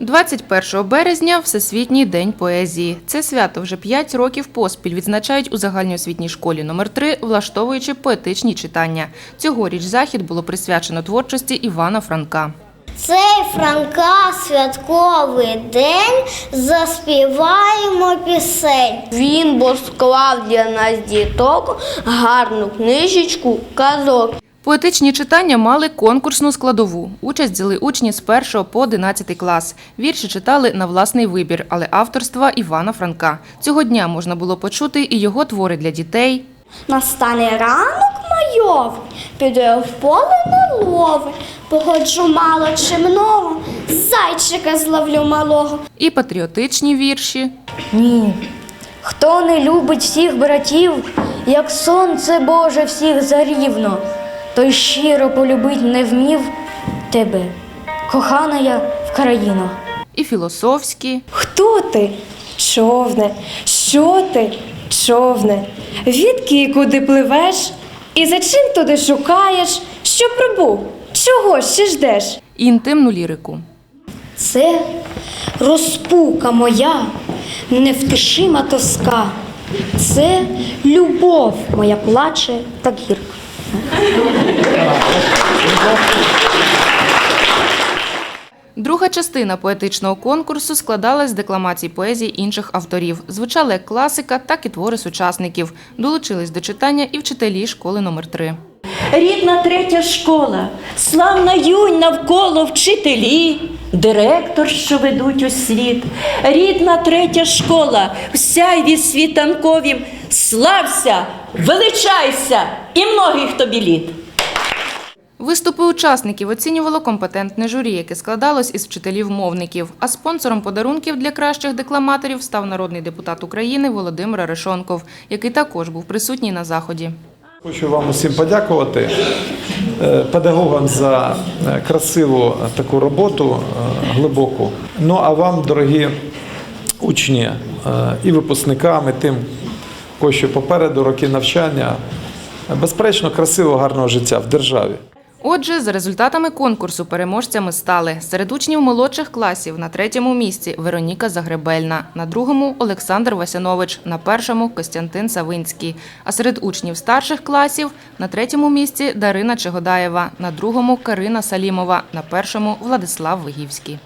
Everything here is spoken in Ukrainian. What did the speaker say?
21 березня Всесвітній день поезії. Це свято вже 5 років поспіль відзначають у загальноосвітній школі номер 3 влаштовуючи поетичні читання. Цьогоріч захід було присвячено творчості Івана Франка. Цей Франка святковий день заспіваємо пісень. Він бо склав для нас діток гарну книжечку казок. Поетичні читання мали конкурсну складову. Участь взяли учні з 1 по 11 клас. Вірші читали на власний вибір, але авторства Івана Франка. Цього дня можна було почути і його твори для дітей, Настане ранок майовий, піду я в поле на лови, погоджу мало чи много, зайчика зловлю малого. і патріотичні вірші, Ні. Хто не любить всіх братів, як сонце Боже всіх зарівно, той щиро полюбить не вмів тебе, кохана я в країну. і філософські, Хто ти? Човне, що ти? Човне, відки і куди пливеш? І за чим туди шукаєш? Що прибув? Чого ще ждеш? і інтимну лірику. Це розпука моя, невтишима тоска. Це любов моя плаче так гірко. Друга частина поетичного конкурсу складалась з декламацій поезії інших авторів. Звучали як класика, так і твори сучасників. Долучились до читання і вчителі школи номер 3 Рідна третя школа, славна юнь навколо вчителі, директор, що ведуть у світ. Рідна третя школа, вся від світанковім, слався, величайся і многих тобі літ. Виступи учасників оцінювало компетентне журі, яке складалось із вчителів-мовників. А спонсором подарунків для кращих декламаторів став народний депутат України Володимир Арешонков, який також був присутній на заході. Хочу вам усім подякувати е, педагогам за е, красиву таку роботу е, глибоку. Ну а вам, дорогі учні е, і випускникам, і тим, кого ще попереду роки навчання, е, безперечно, красивого, гарного життя в державі. Отже, за результатами конкурсу переможцями стали серед учнів молодших класів на третьому місці Вероніка Загребельна, на другому Олександр Васянович, на першому Костянтин Савинський. А серед учнів старших класів на третьому місці Дарина Чегодаєва, на другому Карина Салімова, на першому Владислав Вигівський.